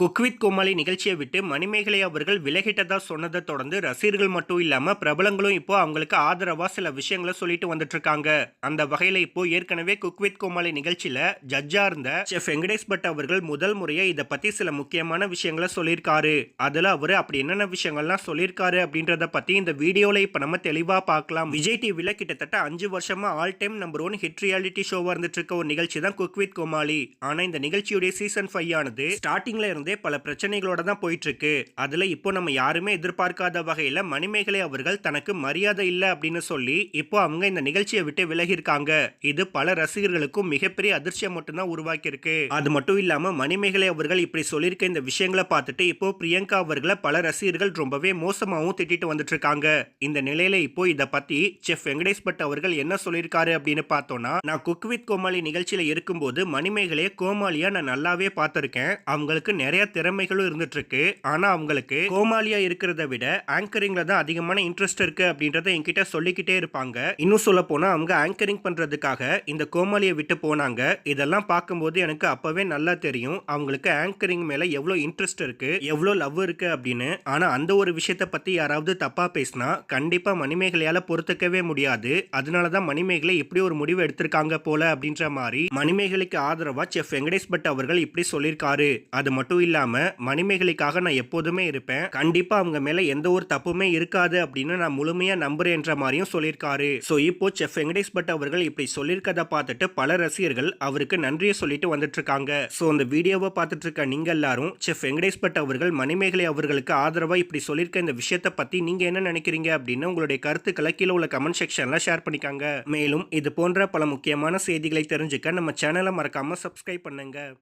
Cook with கோமாளி நிகழ்ச்சியை விட்டு மணிமேகலை அவர்கள் விலகிட்டதா சொன்னதை தொடர்ந்து ரசிகர்கள் மட்டும் இல்லாமல் பிரபலங்களும் இப்போ அவங்களுக்கு ஆதரவாக சில விஷயங்களை சொல்லிட்டு வந்துட்டு இருக்காங்க அந்த வகையில் இப்போ ஏற்கனவே குக்வித் கோமாளி நிகழ்ச்சியில் ஜட்ஜா இருந்த செஃப் வெங்கடேஷ் பட் அவர்கள் முதல் முறையை இதை பத்தி சில முக்கியமான விஷயங்களை சொல்லியிருக்காரு. அதில் அவர் அப்படி என்னென்ன விஷயங்கள்லாம் சொல்லியிருக்காரு அப்படின்றத பத்தி இந்த வீடியோல இப்போ நம்ம தெளிவாக பார்க்கலாம். விஜய் டிவியில் கிட்டத்தட்ட அஞ்சு வருஷமா all time number one hit reality ஷோவாக இருந்துட்டு இருக்க ஒரு நிகழ்ச்சி தான் குக்வித் கோமாளி. ஆனால் இந்த நிகழ்ச்சியுடைய சீசன் ஃபைவ் ஆனது ஸ்டார்டிங்ல இருந்து பல பிரச்சனைகளோட தான் போயிட்டுருக்கு. அதில் இப்போ நம்ம யாருமே எதிர்பார்க்காத வகையில் மணிமேகலை அவர்கள் தனக்கு மரியாதை இல்லை அப்படின்னு சொல்லி இப்போ அவங்க இந்த நிகழ்ச்சியை விட்டு விலகியிருக்காங்க. இது பல ரசிகர்களுக்கும் மிகப்பெரிய அதிர்ச்சியை மட்டும்தான் உருவாக்கியிருக்கு. அது மட்டும் இல்லாமல் மணிமேகலை அவர்கள் இப்படி சொல்லியிருக்க இந்த விஷயங்களை பார்த்துட்டு இப்போ பிரியங்கா அவர்களை பல ரசிகர்கள் ரொம்பவே மோசமாகவும் திட்டிட்டு வந்துட்டு இருக்காங்க இந்த நிலையில இப்போ இதை பத்தி செஃப் வெங்கடேஷ் பட் அவர்கள் என்ன சொல்லியிருக்காரு அப்படின்னு பார்த்தோம்னா நான் குக் வித் கோமாளி நிகழ்ச்சியில் இருக்கும்போது மணிமேகலையை கோமாளியா நான் நல்லாவே பார்த்துருக்கேன். அவங்களுக்கு நிறைய நிறைய திறமைகளும் இருந்துட்டுருக்கு. ஆனால் அவங்களுக்கு கோமாளியாக இருக்கிறத விட ஆங்கரிங்கில் தான் அதிகமான இன்ட்ரெஸ்ட் இருக்குது அப்படின்றத என்கிட்ட சொல்லிக்கிட்டே இருப்பாங்க. இன்னும் சொல்ல போனால் அவங்க ஆங்கரிங் பண்ணுறதுக்காக இந்த கோமாளியை விட்டு போனாங்க. இதெல்லாம் பார்க்கும்போது எனக்கு அப்போவே நல்லா தெரியும். அவங்களுக்கு ஆங்கரிங் மேலே எவ்வளோ இன்ட்ரெஸ்ட் இருக்கு எவ்வளோ லவ் இருக்குது அப்படின்னு. ஆனால் அந்த ஒரு விஷயத்த பற்றி யாராவது தப்பாக பேசினா கண்டிப்பாக மணிமேகலையால் பொறுத்துக்கவே முடியாது. அதனால தான் மணிமேகலை இப்படி ஒரு முடிவு எடுத்திருக்காங்க போல அப்படின்ற மாதிரி மணிமேகலைக்கு ஆதரவாக செஃப் வெங்கடேஷ் பட் அவர்கள் இப்படி சொல்லியிருக்காரு. அது மட்டும் இல்லாமல் மணிமேகலைக்காக நான் எப்போதுமே இருப்பேன். கண்டிப்பாக அவங்க மேலே எந்த ஒரு தப்புமே இருக்காது அப்படின்னு நான் முழுமையாக நம்புறேன்ற மாதிரியும் சொல்லியிருக்காரு. ஸோ இப்போ செஃப் வெங்கடேஷ் பட் அவர்கள் இப்படி சொல்லியிருக்கதை பார்த்துட்டு பல ரசிகர்கள் அவருக்கு நன்றியை சொல்லிட்டு வந்துட்டு இருக்காங்க ஸோ அந்த வீடியோவை பார்த்துட்டு இருக்க நீங்க எல்லாரும் செஃப் வெங்கடேஷ் பட் அவர்கள் மணிமேகலை அவர்களுக்கு ஆதரவாக இப்படி சொல்லியிருக்க இந்த விஷயத்தை பற்றி நீங்கள் என்ன நினைக்கிறீங்க அப்படின்னு உங்களுடைய கருத்துக்களை கீழே உள்ள கமெண்ட் செக்ஷனில் ஷேர் பண்ணிக்காங்க. மேலும் இது போன்ற பல முக்கியமான செய்திகளை தெரிஞ்சுக்க நம்ம சேனலை மறக்காமல் சப்ஸ்கிரைப் பண்ணுங்கள்